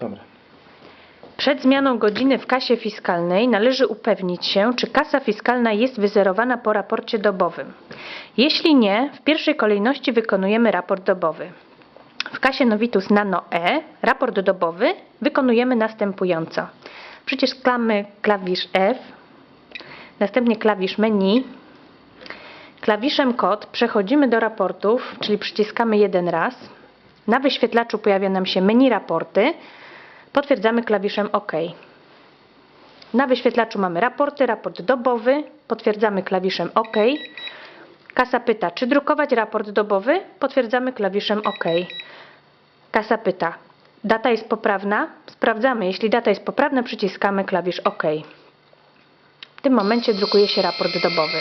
Dobra. Przed zmianą godziny w kasie fiskalnej należy upewnić się, czy kasa fiskalna jest wyzerowana po raporcie dobowym. Jeśli nie, w pierwszej kolejności wykonujemy raport dobowy. W kasie Novitus Nano E raport dobowy wykonujemy następująco. Przyciskamy klawisz F, następnie klawisz menu, klawiszem kod przechodzimy do raportów, czyli przyciskamy jeden raz. Na wyświetlaczu pojawia nam się menu raporty, Potwierdzamy klawiszem OK. Na wyświetlaczu mamy raporty, raport dobowy. Potwierdzamy klawiszem OK. Kasa pyta, czy drukować raport dobowy? Potwierdzamy klawiszem OK. Kasa pyta, data jest poprawna? Sprawdzamy. Jeśli data jest poprawna, przyciskamy klawisz OK. W tym momencie drukuje się raport dobowy.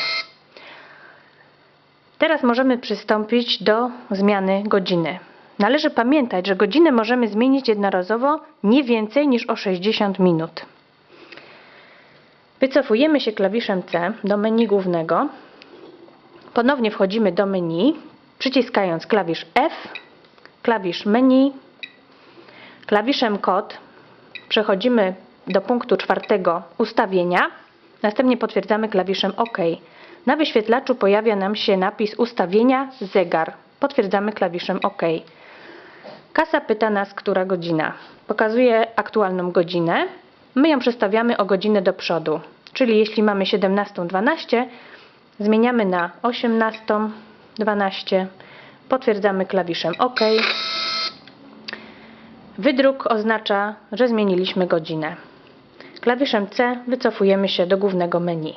Teraz możemy przystąpić do zmiany godziny. Należy pamiętać, że godzinę możemy zmienić jednorazowo nie więcej niż o 60 minut. Wycofujemy się klawiszem C do menu głównego. Ponownie wchodzimy do menu, przyciskając klawisz F, klawisz menu, klawiszem kod przechodzimy do punktu czwartego ustawienia, następnie potwierdzamy klawiszem OK. Na wyświetlaczu pojawia nam się napis ustawienia zegar. Potwierdzamy klawiszem OK. Kasa pyta nas, która godzina. Pokazuje aktualną godzinę. My ją przestawiamy o godzinę do przodu. Czyli jeśli mamy 17.12, zmieniamy na 18.12. Potwierdzamy klawiszem OK. Wydruk oznacza, że zmieniliśmy godzinę. Klawiszem C wycofujemy się do głównego menu.